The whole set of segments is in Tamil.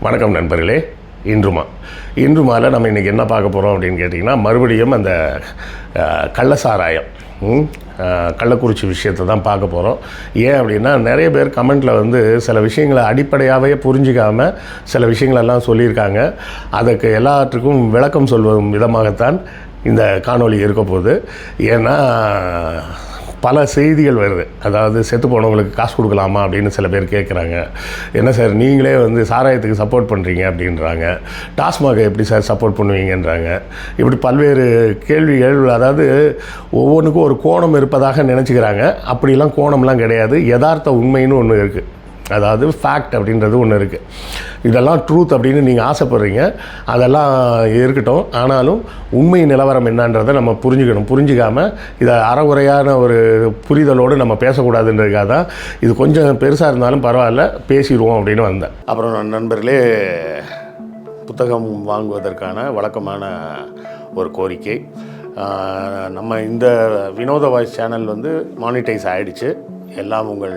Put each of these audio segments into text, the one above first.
வணக்கம் நண்பர்களே. இன்றுமா. இன்றுமாவில் நம்ம இன்றைக்கி என்ன பார்க்க போகிறோம் அப்படின்னு கேட்டிங்கன்னா மறுபடியும் அந்த கள்ளசாராயம் ம், கள்ளக்குறிச்சி விஷயத்தை தான் பார்க்க போகிறோம் ஏன் அப்படின்னா நிறைய பேர் கமெண்ட்டில் வந்து சில விஷயங்களை அடிப்படையாகவே புரிஞ்சிக்காமல் சில விஷயங்களெல்லாம் சொல்லியிருக்காங்க. அதுக்கு எல்லாற்றுக்கும் விளக்கம் சொல்வதும் விதமாகத்தான் இந்த காணொளி இருக்க போகுது. ஏன்னா பல செய்திகள் வருது. அதாவது செத்து போனவங்களுக்கு காசு கொடுக்கலாமா அப்படின்னு சில பேர் கேட்குறாங்க என்ன சார் நீங்களே வந்து சாராயத்துக்கு சப்போர்ட் பண்ணுறீங்க அப்படின்றாங்க. டாஸ்மாக எப்படி சார் சப்போர்ட் பண்ணுவீங்கன்றாங்க. இப்படி பல்வேறு கேள்விகள் அதாவது ஒவ்வொன்றுக்கும் ஒரு கோணம் இருப்பதாக நினச்சிக்கிறாங்க. அப்படிலாம் கோணம்லாம் கிடையாது. யதார்த்த உண்மைன்னு ஒன்று இருக்குது அதாவது ஃபேக்ட் அப்படின்றது ஒன்று இருக்குது இதெல்லாம் ட்ரூத் அப்படின்னு நீங்கள் ஆசைப்படுறீங்க. அதெல்லாம் இருக்கட்டும். ஆனாலும் உண்மை நிலவரம் என்னன்றதை நம்ம புரிஞ்சுக்கணும். புரிஞ்சிக்காமல் இதை அறகுறையான ஒரு புரிதலோடு நம்ம பேசக்கூடாதுன்றதுக்காக தான் இது கொஞ்சம் பெருசாக இருந்தாலும் பரவாயில்ல பேசிடுவோம் அப்படின்னு வந்தேன். அப்புறம் நான் நண்பர்களே புத்தகம் வாங்குவதற்கான வழக்கமான ஒரு கோரிக்கை. நம்ம இந்த வினோத வாய்ஸ் சேனல் வந்து மானிட்டைஸ் ஆகிடுச்சு எல்லாம் உங்கள்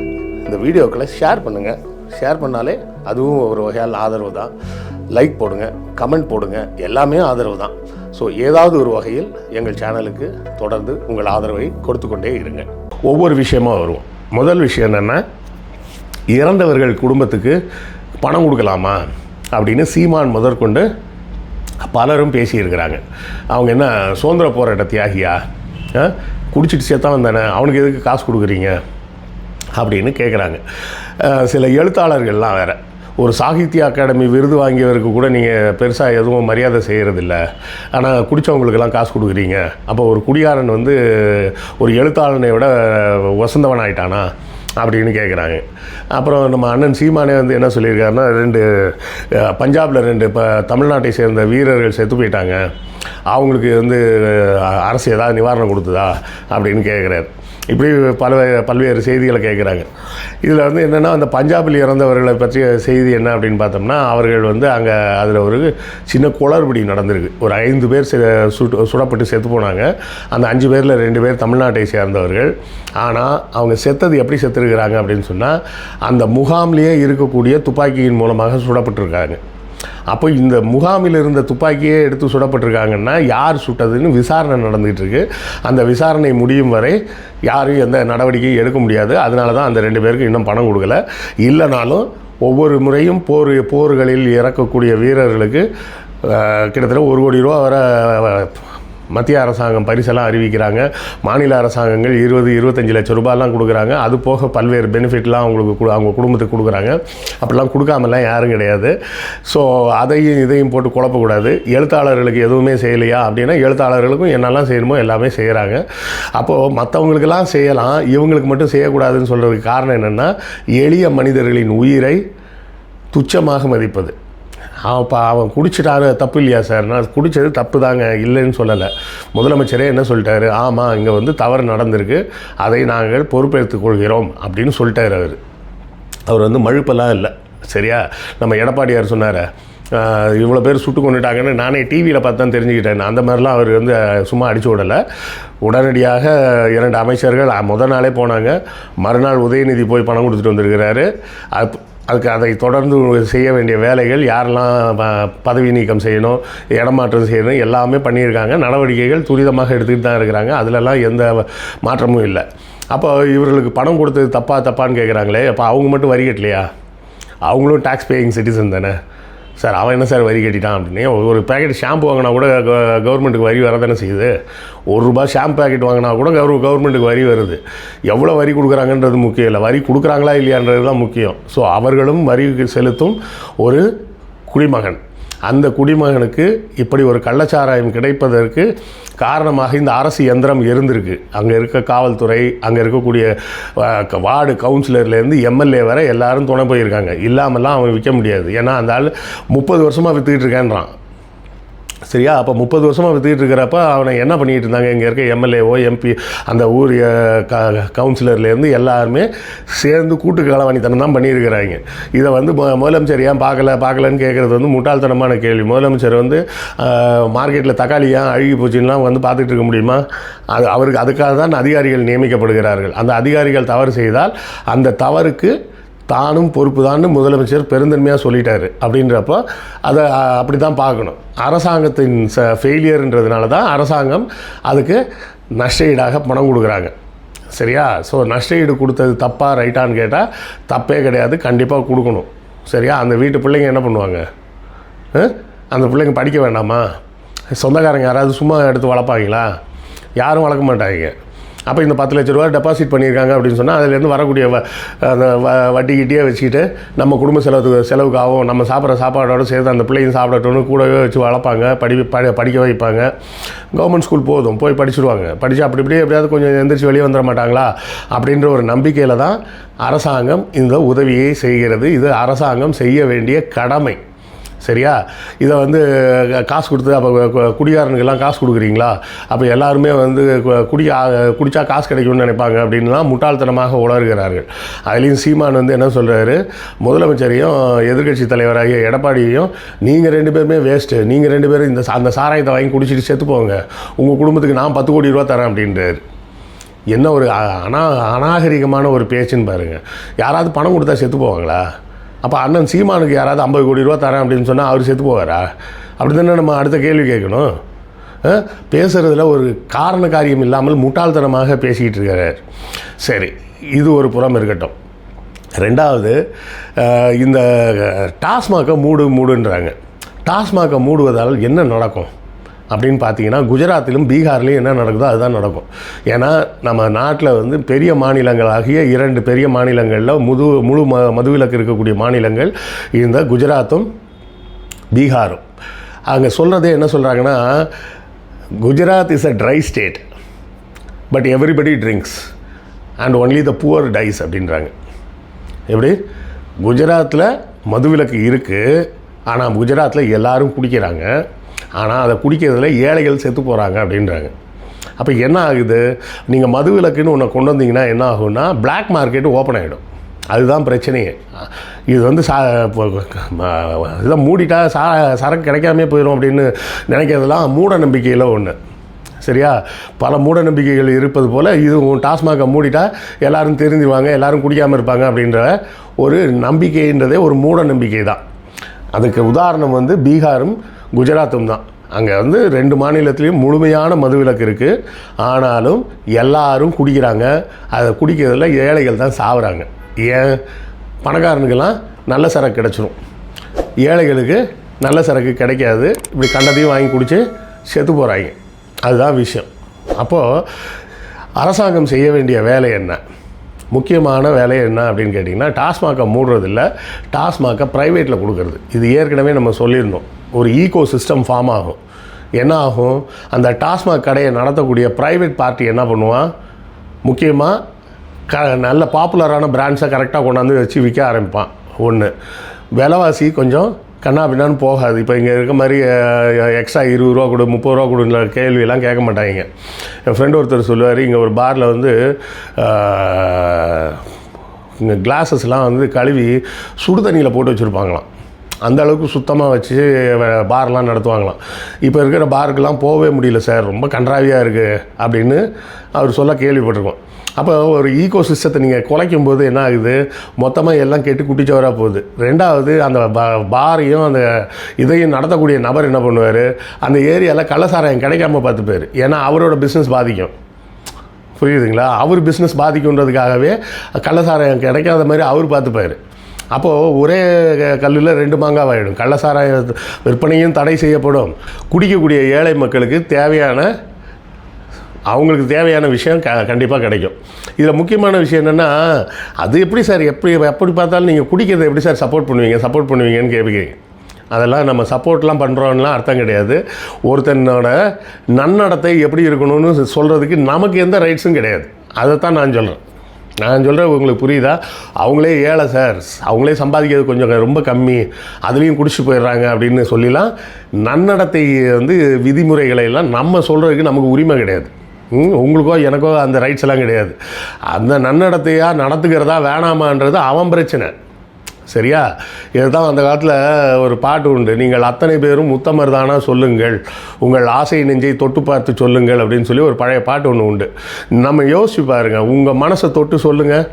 இந்த வீடியோக்களை ஷேர் பண்ணுங்கள் ஷேர் பண்ணாலே அதுவும் ஒரு வகையால் ஆதரவு தான். லைக் போடுங்க கமெண்ட் போடுங்க எல்லாமே ஆதரவு தான். ஸோ ஏதாவது ஒரு வகையில் எங்கள் சேனலுக்கு தொடர்ந்து உங்கள் ஆதரவை கொடுத்து கொண்டே இருங்க ஒவ்வொரு விஷயமா வருவோம். முதல் விஷயம் என்னென்னா இறந்தவர்கள் குடும்பத்துக்கு பணம் கொடுக்கலாமா அப்படின்னு சீமான் முதற்கொண்டு பலரும் பேசியிருக்கிறாங்க. அவங்க என்ன சுதந்திர போராட்ட தியாகியா ஆ? குடிச்சிட்டு சேர்த்தா வந்தானே அவனுக்கு எதுக்கு காசு கொடுக்குறீங்க? அப்படின்னு கேட்குறாங்க சில எழுத்தாளர்கள்லாம் வேறு. ஒரு சாகித்ய அகாடமி விருது வாங்கியவருக்கு கூட நீங்கள் பெருசாக எதுவும் மரியாதை செய்கிறதில்ல ஆனால் குடித்தவங்களுக்கெல்லாம் காசு கொடுக்குறீங்க. அப்போ ஒரு குடிகாரன் வந்து ஒரு எழுத்தாளனை விட வசந்தவன் ஆயிட்டானா? அப்படின்னு கேட்குறாங்க அப்புறம் நம்ம அண்ணன் சீமானே வந்து என்ன சொல்லியிருக்காருன்னா ரெண்டு பஞ்சாபில் ரெண்டு இப்போ தமிழ்நாட்டை சேர்ந்த வீரர்கள் செத்து போயிட்டாங்க. அவங்களுக்கு வந்து அரசு ஏதாவது நிவாரணம் கொடுத்ததா? அப்படின்னு கேட்குறாரு இப்படி பல பல்வேறு செய்திகளை கேட்குறாங்க இதில் வந்து என்னென்னா அந்த பஞ்சாபில் இறந்தவர்களை பற்றிய செய்தி என்ன அப்படின்னு பார்த்தோம்னா அவர்கள் வந்து அங்கே அதில் ஒரு சின்ன குளறுபடி நடந்திருக்கு. ஒரு ஐந்து பேர் சுட்டு சுடப்பட்டு செத்து போனாங்க. அந்த அஞ்சு பேரில் ரெண்டு பேர் தமிழ்நாட்டை சேர்ந்தவர்கள். ஆனால் அவங்க செத்தது எப்படி செத்துருக்கிறாங்க அப்படின்னு சொன்னால் அந்த முகாம்லேயே இருக்கக்கூடிய துப்பாக்கியின் மூலமாக சுடப்பட்டிருக்காங்க. அப்போ இந்த முகாமில் இருந்த துப்பாக்கியே எடுத்து சுடப்பட்டிருக்காங்கன்னா யார் சுட்டதுன்னு விசாரணை நடந்துகிட்டு இருக்கு அந்த விசாரணை முடியும் வரை யாரும் எந்த நடவடிக்கையும் எடுக்க முடியாது. அதனால தான் அந்த ரெண்டு பேருக்கு இன்னும் பணம் கொடுக்கல. இல்லைனாலும் ஒவ்வொரு முறையும் போர் போர்களில் இறக்கக்கூடிய வீரர்களுக்கு கிட்டத்தட்ட ஒரு கோடி ரூபா வர மத்திய அரசாங்கம் பரிசெல்லாம் அறிவிக்கிறாங்க. மாநில அரசாங்கங்கள் இருபது இருபத்தஞ்சி லட்சம் ரூபாயெல்லாம் கொடுக்குறாங்க. அது போக பல்வேறு பெனிஃபிட்லாம் அவங்களுக்கு அவங்க குடும்பத்துக்கு கொடுக்குறாங்க. அப்படிலாம் கொடுக்காமலாம் யாரும் கிடையாது. ஸோ அதையும் இதையும் போட்டு குழப்பக்கூடாது. எழுத்தாளர்களுக்கு எதுவுமே செய்யலையா அப்படின்னா எழுத்தாளர்களுக்கும் என்னெல்லாம் செய்யணுமோ எல்லாமே செய்கிறாங்க அப்போது மற்றவங்களுக்கெல்லாம் செய்யலாம். இவங்களுக்கு மட்டும் செய்யக்கூடாதுன்னு சொல்கிறதுக்கு காரணம் என்னென்னா எளிய மனிதர்களின் உயிரை துச்சமாக மதிப்பது. அவன் அவன் குடிச்சிட்டாரு தப்பு இல்லையா சார்? நான் குடித்தது தப்பு தாங்க இல்லைன்னு சொல்லலை. முதலமைச்சரே என்ன சொல்லிட்டாரு? ஆமாம் இங்கே வந்து தவறு நடந்திருக்கு. அதை நாங்கள் பொறுப்பேற்றுக் கொள்கிறோம் அப்படின்னு சொல்லிட்டாரு அவர். அவர் வந்து மழுப்பெல்லாம் இல்லை. சரியா? நம்ம எடப்பாடியார் சொன்னார் இவ்வளோ பேர் சுட்டு கொண்டுட்டாங்கன்னு நானே டிவியில் பார்த்து தான் தெரிஞ்சுக்கிட்டேன். அந்த மாதிரிலாம் அவர் வந்து சும்மா அடிச்சு விடலை. உடனடியாக இரண்டு அமைச்சர்கள் முத நாளே போனாங்க. மறுநாள் உதயநிதி போய் பணம் கொடுத்துட்டு வந்திருக்கிறாரு. அது அதுக்கு அதை தொடர்ந்து செய்ய வேண்டிய வேலைகள் யாரெல்லாம் ப- பதவி நீக்கம் செய்யணும் இடமாற்றம் செய்யணும் எல்லாமே பண்ணியிருக்காங்க. நடவடிக்கைகள் துரிதமாக எடுத்துக்கிட்டு தான் இருக்கிறாங்க. அதிலெல்லாம் எந்த மாற்றமும் இல்லை. அப்போ இவர்களுக்கு பணம் கொடுத்தது தப்பா தப்பான்னு கேட்குறாங்களே அப்போ அவங்க மட்டும் வரி கட்டலையா? அவங்களும் டேக்ஸ் பேயிங் சிட்டிசன் தானே? சார் அவன் என்ன சார் வரி கட்டிட்டான் அப்படின்னு? ஒரு பேக்கெட் ஷாம்பு வாங்கினா கூட கவர்மெண்ட்டுக்கு வரி வரதானே செய்யுது? ஒரு ரூபாய் ஷாம்பு பேக்கெட் வாங்கினா கூட கவர் கவர்மெண்ட்டுக்கு வரி வருது. எவ்வளோ வரி கொடுக்குறாங்கன்றது முக்கியம் இல்லை. வரி கொடுக்குறாங்களா இல்லையான்றது தான் முக்கியம். ஸோ அவர்களும் வரி செலுத்தும் ஒரு குடிமகன். அந்த குடிமகனுக்கு இப்படி ஒரு கள்ளச்சாராயம் கிடைப்பதற்கு காரணமாக இந்த அரசு எந்திரம் இருந்திருக்கு. அங்கே இருக்க காவல்துறை அங்கே இருக்கக்கூடிய வார்டு கவுன்சிலர்லேருந்து எம்எல்ஏ வரை எல்லாரும் துணை போயிருக்காங்க. இல்லாமல்லாம் அவன் விற்க முடியாது. ஏன்னா அந்த ஆள் முப்பது வருஷமாக விற்றுக்கிட்டு இருக்கேன்றான். சரியா? அப்போ முப்பது வருஷமாக விற்றுக்கிட்டு இருக்கிறப்ப அவனை என்ன பண்ணிகிட்டு இருந்தாங்க? இங்கே இருக்க எம்எல்ஏஓ எம்பி அந்த ஊர் க கவுன்சிலர்லேருந்து எல்லாருமே சேர்ந்து கூட்டு களவாணித்தனம் தான் பண்ணியிருக்கிறாங்க. இதை வந்து மு- முதலமைச்சர் ஏன் பார்க்கல பார்க்கலன்னு கேட்குறது வந்து முட்டாள்தனமான கேள்வி. முதலமைச்சர் வந்து மார்க்கெட்டில் தக்காளி ஏன் அழுகி போச்சுன்னா வந்து பார்த்துட்டு இருக்க முடியுமா? அது அவருக்கு அதுக்காக தான் அதிகாரிகள் நியமிக்கப்படுகிறார்கள். அந்த அதிகாரிகள் தவறு செய்தால் அந்த தவறுக்கு தானும் பொறுப்பு தான் முதலமைச்சர் பெருந்தன்மையாக சொல்லிட்டாரு. அப்படின்றப்போ அதை அப்படி தான் பார்க்கணும். அரசாங்கத்தின் ச ஃபெயிலியர்ன்றதுனால தான் அரசாங்கம் அதுக்கு நஷ்ட ஈடாக பணம் கொடுக்குறாங்க. சரியா? ஸோ நஷ்ட ஈடு கொடுத்தது தப்பாக ரைட்டான்னு கேட்டால் தப்பே கிடையாது. கண்டிப்பாக கொடுக்கணும். சரியா? அந்த வீட்டு பிள்ளைங்க என்ன பண்ணுவாங்க? அந்த பிள்ளைங்க படிக்க வேண்டாமா? சொந்தக்காரங்க யாராவது சும்மா எடுத்து வளர்ப்பாங்களா? யாரும் வளர்க்க மாட்டாங்க. அப்போ இந்த பத்து லட்ச ரூபா டெபாசிட் பண்ணியிருக்காங்க அப்படின்னு சொன்னால் அதுலேருந்து வரக்கூடிய வ அந்த வ வட்டி கிட்டியே வச்சுக்கிட்டு நம்ம குடும்ப செலவுக்கு செலவுக்கு ஆகும் நம்ம சாப்பிட்ற சாப்பாடோடு சேர்த்து அந்த பிள்ளையும் சாப்பிடட்டும்னு கூடவே வச்சு வளர்ப்பாங்க படி படி படிக்க வைப்பாங்க. கவர்மெண்ட் ஸ்கூல் போதும் போய் படிச்சுடுவாங்க. படித்து அப்படி இப்படி எப்படியாவது கொஞ்சம் எந்திரிச்சு வெளியே வந்துட மாட்டாங்களா? அப்படின்ற ஒரு நம்பிக்கையில் தான் அரசாங்கம் இந்த உதவியை செய்கிறது. இது அரசாங்கம் செய்ய வேண்டிய கடமை. சரியா? இதை வந்து காசு கொடுத்து அப்போ குடிகாரனுக்கெல்லாம் காசு கொடுக்குறீங்களா? அப்போ எல்லாருமே வந்து கு- குடி குடித்தா காசு கிடைக்கும்னு நினைப்பாங்க அப்படின்லாம் முட்டாள்தனமாக உணர்கிறார்கள் அதுலேயும் சீமான் வந்து என்ன சொல்கிறாரு முதலமைச்சரையும் எதிர்க்கட்சி தலைவராகிய எடப்பாடியையும் நீங்கள் ரெண்டு பேருமே வேஸ்ட்டு நீங்கள் ரெண்டு பேரும் இந்த அந்த சாராயத்தை வாங்கி குடிச்சிட்டு செத்து போங்க. உங்கள் குடும்பத்துக்கு நான் பத்து கோடி ரூபா தரேன் அப்படின்றாரு. என்ன ஒரு அ- அனா அநாகரிகமான ஒரு பேச்சுன்னு பாருங்கள் யாராவது பணம் கொடுத்தா செத்து போவாங்களா? அப்போ அண்ணன் சீமானுக்கு யாராவது ஐம்பது கோடி ரூபா தரேன் அப்படின்னு சொன்னால் அவர் செத்து போவாரா? அப்படி தானே நம்ம அடுத்த கேள்வி கேட்கணும். பேசுகிறதுல ஒரு காரண காரியம் இல்லாமல் முட்டாள்தனமாக பேசிக்கிட்டு இருக்கிறார் சரி இது ஒரு புறம் இருக்கட்டும். ரெண்டாவது இந்த டாஸ்மாகை மூடு மூடுன்றாங்க. டாஸ்மாகை மூடுவதால் என்ன நடக்கும்? அப்படின்னு பார்த்தீங்கன்னா குஜராத்திலும் பீகார்லேயும் என்ன நடக்குதோ அதுதான் நடக்கும். ஏன்னா நம்ம நாட்டில் வந்து பெரிய மாநிலங்களாகிய இரண்டு பெரிய மாநிலங்களில் முது முழு ம மதுவிலக்கு இருக்கக்கூடிய மாநிலங்கள் இந்த குஜராத்தும் பீகாரும். அங்கே சொல்கிறதே என்ன சொல்கிறாங்கன்னா Gujarat is a dry state but everybody drinks and only the poor dies அப்படின்றாங்க. எப்படி? குஜராத்தில் மதுவிலக்கு இருக்குது ஆனால் குஜராத்தில் எல்லோரும் குடிக்கிறாங்க. ஆனால் அதை குடிக்கிறதுல ஏழைகள் செத்து போகிறாங்க அப்படின்றாங்க. அப்போ என்ன ஆகுது? நீங்கள் மதுவிலக்குன்னு ஒன்று கொண்டு வந்தீங்கன்னா என்ன ஆகும்னா பிளாக் மார்க்கெட் ஓப்பன் ஆகிடும் அதுதான் பிரச்சனையே. இது வந்து சா இப்போ, ம- இதை மூடிட்டா சா சரக்கு கிடைக்காமே போயிடும் அப்படின்னு நினைக்கிறதெல்லாம் மூட நம்பிக்கையில் ஒன்று சரியா? பல மூட நம்பிக்கைகள் இருப்பது போல் இது டாஸ்மாகை மூடிட்டா எல்லோரும் தெரிஞ்சுவாங்க எல்லோரும் குடிக்காமல் இருப்பாங்க அப்படின்ற ஒரு நம்பிக்கைன்றதே ஒரு மூட நம்பிக்கை தான் அதுக்கு உதாரணம் வந்து பீகாரும் குஜராத்தும் தான். அங்கே வந்து ரெண்டு மாநிலத்திலையும் முழுமையான மதுவிலக்கு இருக்குது ஆனாலும் எல்லாரும் குடிக்கிறாங்க. அதை குடிக்கிறதுல ஏழைகள் தான் சாவுறாங்க. ஏன்? பணக்காரனுக்கெல்லாம் நல்ல சரக்கு கிடச்சிரும். ஏழைகளுக்கு நல்ல சரக்கு கிடைக்காது. இப்படி கண்டதையும் வாங்கி குடித்து செத்து போகிறாங்க அதுதான் விஷயம். அப்போது அரசாங்கம் செய்ய வேண்டிய வேலை என்ன? முக்கியமான வேலை என்ன அப்படின்னு கேட்டிங்கன்னா டாஸ்மாகை மூடுறதில்ல. டாஸ்மாகை ப்ரைவேட்டில் கொடுக்கறது. இது ஏற்கனவே நம்ம சொல்லியிருந்தோம். ஒரு ஈகோ சிஸ்டம் ஃபார்ம் ஆகும். என்ன ஆகும்? அந்த டாஸ்மாக் கடையை நடத்தக்கூடிய ப்ரைவேட் பார்ட்டி என்ன பண்ணுவான் முக்கியமாக க நல்ல பாப்புலரான பிராண்ட்ஸை கரெக்டாக கொண்டாந்து வச்சு விற்க ஆரம்பிப்பான். ஒன்று விலைவாசி கொஞ்சம் கண்ணா பின்னான்னு போகாது. இப்போ இங்கே இருக்க மாதிரி எக்ஸ்ட்ரா இருபது ரூபா கொடு முப்பது ரூபா கொடுன்ற கேள்வியெல்லாம் கேட்க மாட்டாங்க. என் ஃப்ரெண்டு ஒருத்தர் சொல்லுவார் இங்கே ஒரு பாரில் வந்து இங்கே கிளாஸஸ்லாம் வந்து கழுவி சுடு தண்ணியில் போட்டு வச்சுருப்பாங்களாம். அந்த அளவுக்கு சுத்தமாக வச்சு பார்லாம் நடத்துவாங்களாம். இப்போ இருக்கிற பாருக்கெல்லாம் போகவே முடியல சார். ரொம்ப கன்றாவியாக இருக்குது அப்படின்னு அவர் சொல்ல கேள்விப்பட்டிருக்கோம். அப்போ ஒரு ஈகோ சிஸ்டத்தை நீங்கள் குலைக்கும் போது என்ன ஆகுது? மொத்தமாக எல்லாம் கெட்டு குட்டிச்சவராக போகுது. ரெண்டாவது அந்த பா பாரையும் அந்த இதையும் நடத்தக்கூடிய நபர் என்ன பண்ணுவார்? அந்த ஏரியாவில் கள்ளசாராயம் கிடைக்காம பார்த்துப்பார். ஏன்னா அவரோட பிஸ்னஸ் பாதிக்கும். புரியுதுங்களா? அவர் பிஸ்னஸ் பாதிக்குன்றதுக்காகவே கள்ளசாராயம் கிடைக்காத மாதிரி அவர் பார்த்துப்பாரு. அப்போது ஒரே கல்லில் ரெண்டு மாங்காய் ஆகிடும் கள்ளசாராய விற்பனையும் தடை செய்யப்படும். குடிக்கக்கூடிய ஏழை மக்களுக்கு தேவையான அவங்களுக்கு தேவையான விஷயம் க கண்டிப்பாக கிடைக்கும். இதில் முக்கியமான விஷயம் என்னென்னா அது எப்படி சார் எப்படி எப்படி பார்த்தாலும் நீங்கள் குடிக்கிறத எப்படி சார் சப்போர்ட் பண்ணுவீங்க? சப்போர்ட் பண்ணுவீங்கன்னு கேட்பீங்க அதெல்லாம் நம்ம சப்போர்ட்லாம் பண்ணுறோம்லாம் அர்த்தம் கிடையாது. ஒருத்தனோட நன்னடத்தை எப்படி இருக்கணும்னு சொல்கிறதுக்கு நமக்கு எந்த ரைட்ஸும் கிடையாது. அதைத்தான் நான் சொல்கிறேன் நான் சொல்கிறேன் உங்களுக்கு புரியுதா? அவங்களே ஏழை சார். அவங்களே சம்பாதிக்கிறது கொஞ்சம் ரொம்ப கம்மி. அதுலேயும் குடிச்சு போயிடுறாங்க அப்படின்னு சொல்லிலாம் நன்னடத்தை வந்து விதிமுறைகளை எல்லாம் நம்ம சொல்கிறதுக்கு நமக்கு உரிமை கிடையாது. உங்களுக்கோ எனக்கோ அந்த ரைட்ஸ் எல்லாம் கிடையாது. அந்த நன்னடத்தையாக நடத்துக்கிறதா வேணாமான்றது அவன் பிரச்சனை. சரியா? இதுதான் அந்த காலத்தில் ஒரு பாட்டு உண்டு. நீங்கள் அத்தனை பேரும் உத்தமர் தானா சொல்லுங்கள். உங்கள் ஆசை நெஞ்சை தொட்டு பார்த்து சொல்லுங்கள் அப்படின்னு சொல்லி ஒரு பழைய பாட்டு ஒன்று உண்டு. நம்ம யோசிச்சு பாருங்கள் உங்கள் மனசை தொட்டு சொல்லுங்கள்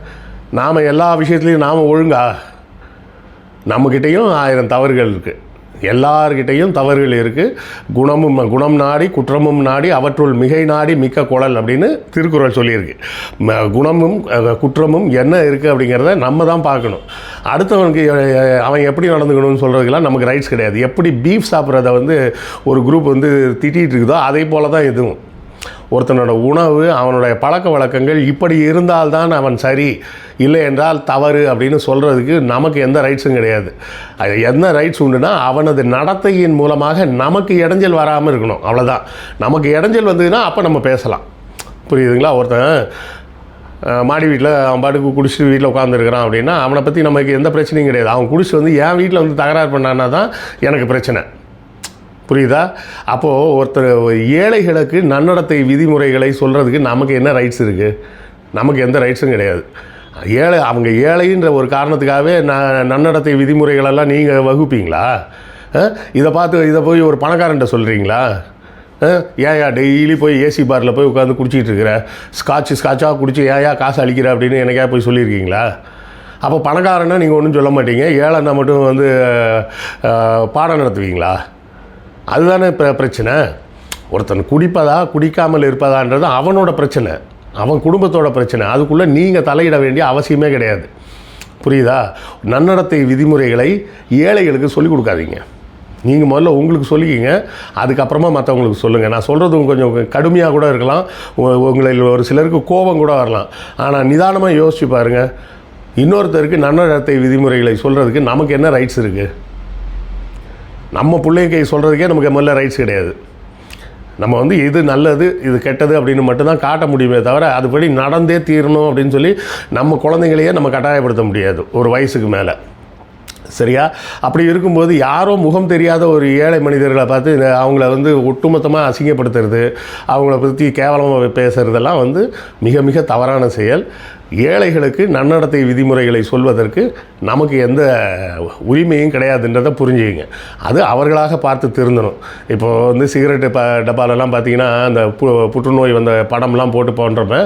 நாம் எல்லா விஷயத்துலையும் நாம் ஒழுங்கா நம்மக்கிட்டேயும் ஆயிரம் தவறுகள் இருக்குது எல்லார்கிட்டையும் தவறுகள் இருக்குது குணமும் குணம் நாடி குற்றமும் நாடி அவற்றுள் மிகை நாடி மிக்க குழல் அப்படின்னு திருக்குறள் சொல்லியிருக்கு. ம- குணமும் குற்றமும் என்ன இருக்குது அப்படிங்கிறத நம்ம தான் பார்க்கணும். அடுத்தவனுக்கு அவன் எப்படி நடந்துக்கணும்னு சொல்கிறதுக்கெல்லாம் நமக்கு ரைட்ஸ் கிடையாது. எப்படி பீஃப் சாப்பிட்றத வந்து ஒரு குரூப் வந்து திட்டிகிட்டு இருக்குதோ அதே போல தான் இதுவும். ஒருத்தனோட உணவு அவனுடைய பழக்க வழக்கங்கள் இப்படி இருந்தால்தான் அவன் சரி. இல்லை என்றால் தவறு அப்படின்னு சொல்கிறதுக்கு நமக்கு எந்த ரைட்ஸும் கிடையாது. அது என்ன ரைட்ஸ் உண்டுன்னா அவனது நடத்தையின் மூலமாக நமக்கு இடைஞ்சல் வராமல் இருக்கணும். அவ்வளோதான் நமக்கு இடைஞ்சல் வந்ததுன்னா அப்போ நம்ம பேசலாம். புரியுதுங்களா? ஒருத்தன் மாடி வீட்டில் அவன் பாட்டுக்கு குடிச்சிட்டு வீட்டில் உட்காந்துருக்கிறான் அப்படின்னா அவனை பற்றி நமக்கு எந்த பிரச்சனையும் கிடையாது. அவன் குடிச்சு வந்து என் வீட்டில் வந்து தகராறு பண்ணான்னா தான் எனக்கு பிரச்சனை. புரியுதா? அப்போது ஒருத்தர் ஏழைகளுக்கு நன்னடத்தை விதிமுறைகளை சொல்கிறதுக்கு நமக்கு என்ன ரைட்ஸ் இருக்குது நமக்கு எந்த ரைட்ஸும் கிடையாது. ஏழை அவங்க ஏழைன்ற ஒரு காரணத்துக்காகவே நான் நன்னடத்தை விதிமுறைகளெல்லாம் நீங்கள் வகுப்பீங்களா? இதை பார்த்து இதை போய் ஒரு பணக்காரன்ட்ட சொல்கிறீங்களா ஏயா டெய்லி போய் ஏசி பாரில் போய் உட்காந்து குடிச்சிட்டு இருக்கிற? ஸ்காட்ச் ஸ்காட்சாக குடிச்சு ஏயா காசு அழிக்கிற அப்படின்னு எனக்கே போய் சொல்லியிருக்கீங்களா? அப்போ பணக்காரன்னா நீங்கள் ஒன்றும் சொல்ல மாட்டீங்க. ஏழைன்னா மட்டும் வந்து பாடம் நடத்துவீங்களா? அதுதானே இப்போ பிரச்சனை? ஒருத்தன் குடிப்பதா குடிக்காமல் இருப்பதான்றது அவனோட பிரச்சனை. அவன் குடும்பத்தோட பிரச்சனை. அதுக்குள்ளே நீங்கள் தலையிட வேண்டிய அவசியமே கிடையாது. புரியுதா? நன்னடத்தை விதிமுறைகளை ஏழைகளுக்கு சொல்லிக் கொடுக்காதீங்க. நீங்கள் முதல்ல உங்களுக்கு சொல்லிக்கிங்க. அதுக்கப்புறமா மற்றவங்களுக்கு சொல்லுங்கள் நான் சொல்கிறது கொஞ்சம் கடுமையாக கூட இருக்கலாம். உ- உங்களில் ஒரு சிலருக்கு கோபம் கூட வரலாம். ஆனால் நிதானமாக யோசிச்சு பாருங்கள் இன்னொருத்தருக்கு நன்னடத்தை விதிமுறைகளை சொல்கிறதுக்கு நமக்கு என்ன ரைட்ஸ் இருக்குது நம்ம பிள்ளைங்க சொல்கிறதுக்கே நமக்கு முதல்ல ரைட்ஸ் கிடையாது. நம்ம வந்து இது நல்லது இது கெட்டது அப்படின்னு மட்டும்தான் காட்ட முடியுமே தவிர அதுபடி நடந்தே தீரணும் அப்படின்னு சொல்லி நம்ம குழந்தைங்களையே நம்ம கட்டாயப்படுத்த முடியாது ஒரு வயசுக்கு மேலே. சரியா? அப்படி இருக்கும்போது யாரோ முகம் தெரியாத ஒரு ஏழை மனிதர்களை பார்த்து அவங்கள வந்து ஒட்டுமொத்தமாக அசிங்கப்படுத்துறது அவங்கள பற்றி கேவலமாக பேசுகிறதெல்லாம் வந்து மிக மிக தவறான செயல். ஏழைகளுக்கு நன்னடத்தை விதிமுறைகளை சொல்வதற்கு நமக்கு எந்த உரிமையும் கிடையாதுன்றதை புரிஞ்சுக்கிங்க. அது அவர்களாக பார்த்து திருந்தணும். இப்போது வந்து சிகரெட்டு ப டப்பாலெல்லாம் பார்த்தீங்கன்னா அந்த பு புற்றுநோய் வந்த படம்லாம் போட்டு போன்றப்ப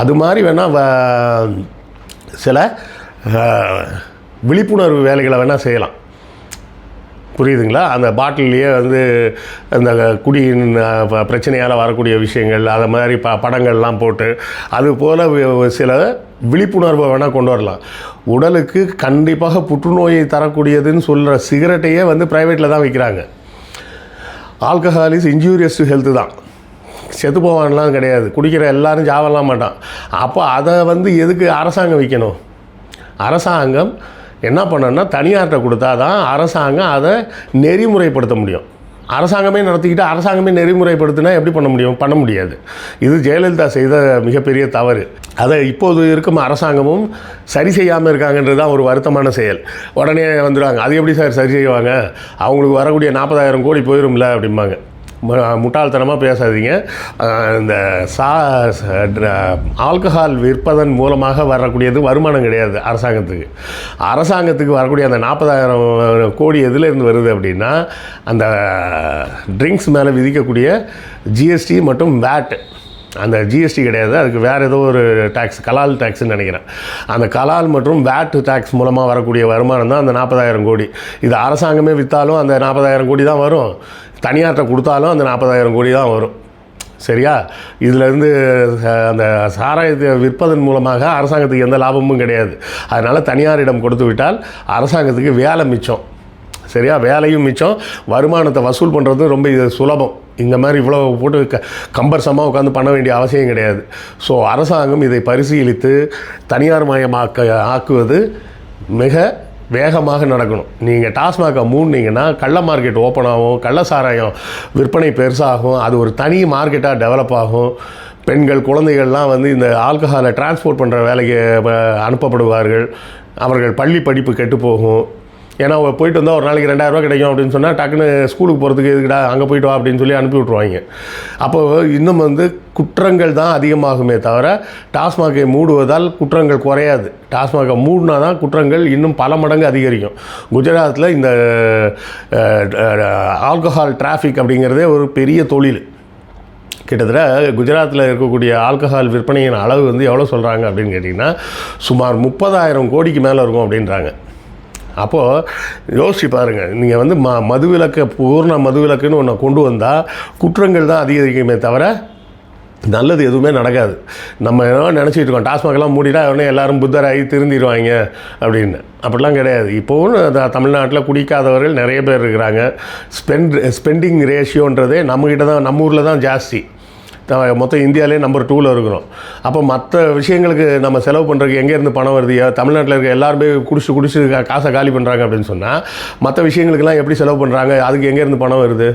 அது மாதிரி வேணால் சில விழிப்புணர்வு வேலைகளை வேணால் செய்யலாம். புரியுதுங்களா? அந்த பாட்டில்லையே வந்து அந்த குடியின் பிரச்சனையால் வரக்கூடிய விஷயங்கள் அதை மாதிரி ப படங்கள்லாம் போட்டு அது போல் சில விழிப்புணர்வை வேணால் கொண்டு வரலாம். உடலுக்கு கண்டிப்பாக புற்றுநோயை தரக்கூடியதுன்னு சொல்கிற சிகரெட்டையே வந்து ப்ரைவேட்டில் தான் விற்கிறாங்க alcohol is injurious to health தான். செத்து போவான்லாம் கிடையாது. குடிக்கிற எல்லாரும் சாவலாம் மாட்டான். அப்போ அதை வந்து எதுக்கு அரசாங்கம் விற்கணும் அரசாங்கம் என்ன பண்ணணும்னா தனியார்கிட்ட கொடுத்தா தான் அரசாங்கம் அதை நெறிமுறைப்படுத்த முடியும். அரசாங்கமே நடத்திக்கிட்டு அரசாங்கமே நெறிமுறைப்படுத்தினா எப்படி பண்ண முடியும்? பண்ண முடியாது. இது ஜெயலலிதா செய்த மிகப்பெரிய தவறு. அதை இப்போது இருக்கும் அரசாங்கமும் சரி செய்யாமல் இருக்காங்கன்றது தான் ஒரு வருத்தமான செயல். உடனே வந்துடுவாங்க. அது எப்படி சார் சரி செய்வாங்க? அவங்களுக்கு வரக்கூடிய நாற்பதாயிரம் கோடி போயிரும்ல அப்படிம்பாங்க. முட்டாள்தனமாக பேசாதீங்க. இந்த சா ஆல்கஹால் விற்பதன் மூலமாக வரக்கூடியது வருமானம் கிடையாது அரசாங்கத்துக்கு. அரசாங்கத்துக்கு வரக்கூடிய அந்த நாற்பதாயிரம் கோடி எதுலேருந்து வருது அப்படின்னா அந்த ட்ரிங்க்ஸ் மேலே விதிக்கக்கூடிய ஜிஎஸ்டி மற்றும் வேட் அந்த ஜிஎஸ்டி கிடையாது. அதுக்கு வேறு ஏதோ ஒரு டேக்ஸ் கலால் டேக்ஸ்ன்னு நினைக்கிறேன். அந்த கலால் மற்றும் வேட் டேக்ஸ் மூலமாக வரக்கூடிய வருமானம் தான் அந்த நாற்பதாயிரம் கோடி. இது அரசாங்கமே விற்றாலும் அந்த நாற்பதாயிரம் கோடி தான் வரும். தனியார்கிட்ட கொடுத்தாலும் அந்த நாற்பதாயிரம் கோடி தான் வரும். சரியா? இதிலேருந்து அந்த சாராயத்தை விற்பதன் மூலமாக அரசாங்கத்துக்கு எந்த லாபமும் கிடையாது. அதனால் தனியாரிடம் கொடுத்து விட்டால் அரசாங்கத்துக்கு வேலை மிச்சம். சரியா? வேலையும் மிச்சம். வருமானத்தை வசூல் பண்ணுறதும் ரொம்ப இது சுலபம். இந்த மாதிரி இவ்வளோ போட்டு க கம்பர்சமாக உட்காந்து பண்ண வேண்டிய அவசியம் கிடையாது. ஸோ அரசாங்கம் இதை பரிசீலித்து தனியார் மயமாக்க ஆக்குவது மிக வேகமாக நடக்கணும். நீங்கள் டாஸ்மாகை மூடினீங்கன்னா கள்ள மார்க்கெட் ஓப்பன் ஆகும் கள்ள சாராயம் விற்பனை பெருசாகும் அது ஒரு தனி மார்க்கெட்டாக டெவலப் ஆகும். பெண்கள் குழந்தைகள்லாம் வந்து இந்த ஆல்கஹாலை டிரான்ஸ்போர்ட் பண்ணுற வேலைக்கு அனுப்பப்படுவார்கள். அவர்கள் பள்ளி படிப்பு கெட்டு போகும். ஏன்னா அவ போயிட்டு வந்தால் ஒரு நாளைக்கு ரெண்டாயிரரூவா கிடைக்கும் அப்படின்னு சொன்னால் டக்குன்னு ஸ்கூலுக்கு போகிறதுக்கு எதுக்குடா அங்கே போயிட்டு வா அப்படின்னு சொல்லி அனுப்பி விட்ருவாங்க அப்போ இன்னும் வந்து குற்றங்கள் தான் அதிகமாகுமே தவிர டாஸ்மாகை மூடுவதால் குற்றங்கள் குறையாது. டாஸ்மாகை மூடினா தான் குற்றங்கள் இன்னும் பல மடங்கு அதிகரிக்கும். குஜராத்தில் இந்த ஆல்கஹால் டிராஃபிக் அப்படிங்கிறதே ஒரு பெரிய தொழில். கிட்டத்தட்ட குஜராத்தில் இருக்கக்கூடிய ஆல்கஹால் விற்பனையின் அளவு வந்து எவ்வளோ சொல்கிறாங்க அப்படின்னு கேட்டிங்கன்னா சுமார் முப்பதாயிரம் கோடிக்கு மேலே இருக்கும் அப்படின்றாங்க. அப்போது யோசிச்சு பாருங்கள் நீங்கள் வந்து ம மதுவிலக்கை பூர்ண மதுவிலக்குன்னு ஒன்று கொண்டு வந்தால் குற்றங்கள் தான் அதிகரிக்குமே தவிர நல்லது எதுவுமே நடக்காது. நம்ம என்ன நினச்சிட்டு இருக்கோம் டாஸ்மாகெல்லாம் மூடிட்டா உடனே எல்லாரும் புத்தராகி திருந்திடுவாங்க அப்படின்னு. அப்படிலாம் கிடையாது. இப்போவும் த- தமிழ்நாட்டில் குடிக்காதவர்கள் நிறைய பேர் இருக்கிறாங்க. ஸ்பெண்ட் ஸ்பெண்டிங் ரேஷியோன்றதே நம்மக்கிட்ட தான் நம்ம ஊரில் தான் ஜாஸ்தி. மொத்தம் இந்தியாவிலே நம்பர் டூவில் இருக்கிறோம். அப்போ மற்ற விஷயங்களுக்கு நம்ம செலவு பண்ணுறதுக்கு எங்கேருந்து பணம் வருது? தமிழ்நாட்டில் இருக்க எல்லாருமே குடிச்சு குடிச்சு காசை காலி பண்ணுறாங்க அப்படின்னு சொன்னால் மற்ற விஷயங்களுக்கெல்லாம் எப்படி செலவு பண்ணுறாங்க அதுக்கு எங்கேருந்து பணம் வருது?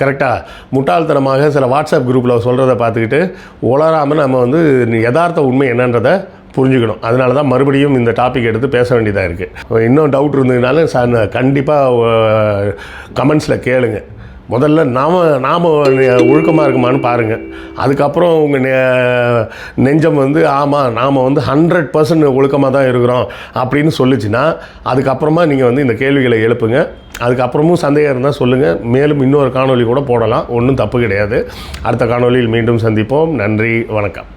கரெக்டாக முட்டாள்தனமாக சில வாட்ஸ்அப் குரூப்பில் சொல்கிறத பார்த்துக்கிட்டு உளராமல் நம்ம வந்து யதார்த்த உண்மை என்னன்றதை புரிஞ்சுக்கணும். அதனால தான் மறுபடியும் இந்த டாபிக் எடுத்து பேச வேண்டியதாக இருக்குது இன்னும் டவுட் இருந்ததுனால கண்டிப்பாக கமெண்ட்ஸில் கேளுங்கள் முதல்ல நாம நாம் ஒழுக்கமாக இருக்குமான்னு பாருங்கள் அதுக்கப்புறம் உங்கள் நெ நெஞ்சம் வந்து ஆமாம் நாம் வந்து ஹண்ட்ரட் பர்சன்ட் ஒழுக்கமாக தான் இருக்கிறோம் அப்படின்னு சொல்லிச்சுன்னா அதுக்கப்புறமா நீங்கள் வந்து இந்த கேள்விகளை எழுப்புங்க. அதுக்கப்புறமும் சந்தேகம் இருந்தால் சொல்லுங்கள் மேலும் இன்னொரு காணொளி கூட போடலாம். ஒன்றும் தப்பு கிடையாது. அடுத்த காணொளியில் மீண்டும் சந்திப்போம். நன்றி வணக்கம்.